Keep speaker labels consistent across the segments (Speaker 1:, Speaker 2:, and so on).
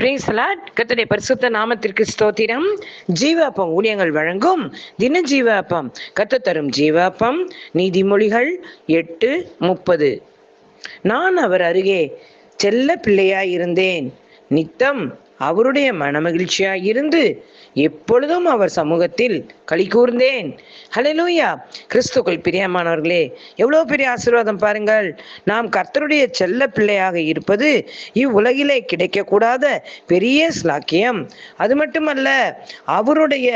Speaker 1: பிரேசலாட் கத்தடை பரிசுத்த நாமத்திற்கு ஸ்தோத்திரம். ஜீவாப்பம் ஊழியங்கள் வழங்கும் தின ஜீவாப்பம் கத்த தரும் ஜீவாப்பம் நீதிமொழிகள் எட்டு முப்பது. நான் அவர் அருகே செல்ல பிள்ளையாய் இருந்தேன் நித்தம் அவருடைய மனமகிழ்ச்சியாய் இருந்து எப்பொழுதும் அவர் சமூகத்தில் களி கூர்ந்தேன். ஹலலூயா கிறிஸ்துக்கள் பிரியமானவர்களே எவ்வளோ பெரிய ஆசீர்வாதம் பாருங்கள். நாம் கர்த்தருடைய செல்ல பிள்ளையாக இருப்பது இவ்வுலகிலே கிடைக்கக்கூடாத பெரிய ஸ்லாக்கியம் அது மட்டுமல்ல அவருடைய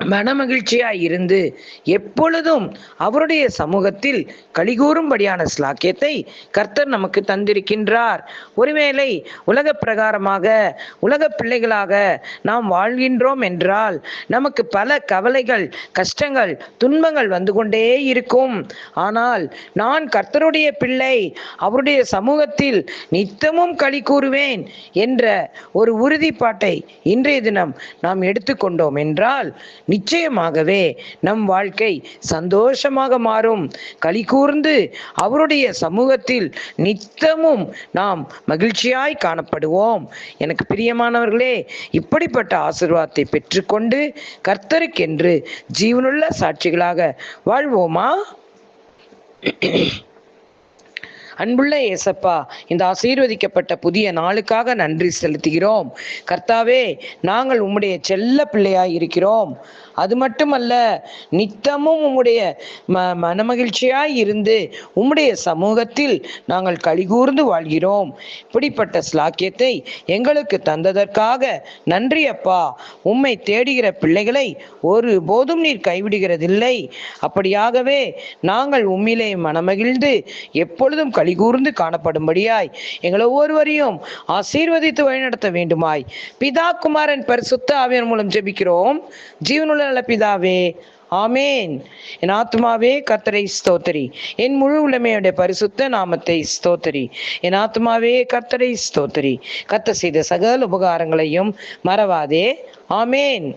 Speaker 1: மனமகிழ்ச்சியாய் இருந்து எப்பொழுதும் அவருடைய சமூகத்தில் கலிகூறும்படியான ஸ்லாக்கியத்தை கர்த்தர் நமக்கு தந்திருக்கின்றார். ஒருவேளை உலக பிரகாரமாக உலக பிள்ளைகளாக நாம் வாழ்கின்றோம் என்றால் நமக்கு பல கவலைகள் கஷ்டங்கள் துன்பங்கள் வந்து கொண்டே இருக்கும். ஆனால் நான் கர்த்தருடைய பிள்ளை அவருடைய சமூகத்தில் நித்தமும் களி கூறுவேன் என்ற ஒரு உறுதிப்பாட்டை இன்றைய தினம் நாம் எடுத்துக்கொண்டோம் என்றால் நிச்சயமாகவே நம் வாழ்க்கை சந்தோஷமாக மாறும். களி கூர்ந்து அவருடைய சமூகத்தில் நித்தமும் நாம் மகிழ்ச்சியாய் காணப்படுவோம். எனக்கு பிரியமானவர்களே இப்படிப்பட்ட ஆசிர்வாதத்தை பெற்றுக்கொண்டு கர்த்தருக்கென்று ஜீவனுள்ள சாட்சிகளாக வாழ்வோமா? அன்புள்ள ஏசப்பா இந்த ஆசீர்வதிக்கப்பட்ட புதிய நாளுக்காக நன்றி செலுத்துகிறோம். கர்த்தாவே நாங்கள் உம்முடைய செல்ல பிள்ளையாய் இருக்கிறோம். அது மட்டுமல்ல நித்தமும் உம்முடைய ம மனமகிழ்ச்சியாய் இருந்து உம்முடைய சமூகத்தில் நாங்கள் கலிகூர்ந்து வாழ்கிறோம். இப்படிப்பட்ட ஸ்லாக்கியத்தை எங்களுக்கு தந்ததற்காக நன்றி அப்பா. உம்மை தேடுகிற பிள்ளைகளை ஒரு போதும் நீர் கைவிடுகிறதில்லை. அப்படியாகவே நாங்கள் உம்மிலே மனமகிழ்ந்து எப்பொழுதும் கலிகூர்ந்து காணப்படும்படியாய் எங்களை ஒவ்வொருவரையும் ஆசீர்வதித்து வழிநடத்த வேண்டுமாய். பிதா குமாரன் பரிசுத்த ஆவியன் மூலம் ஜெபிக்கிறோம். ஜீவனுள்ள நல்ல பிதாவே ஆமேன். என் ஆத்மாவே கர்த்தரை ஸ்தோத்தரி. என் முழு உளமையுடைய பரிசுத்த நாமத்தை ஸ்தோத்தரி. என் ஆத்மாவே கர்த்தரை ஸ்தோத்தரி. கத்த செய்த சகல உபகாரங்களையும் மறவாதே. ஆமேன்.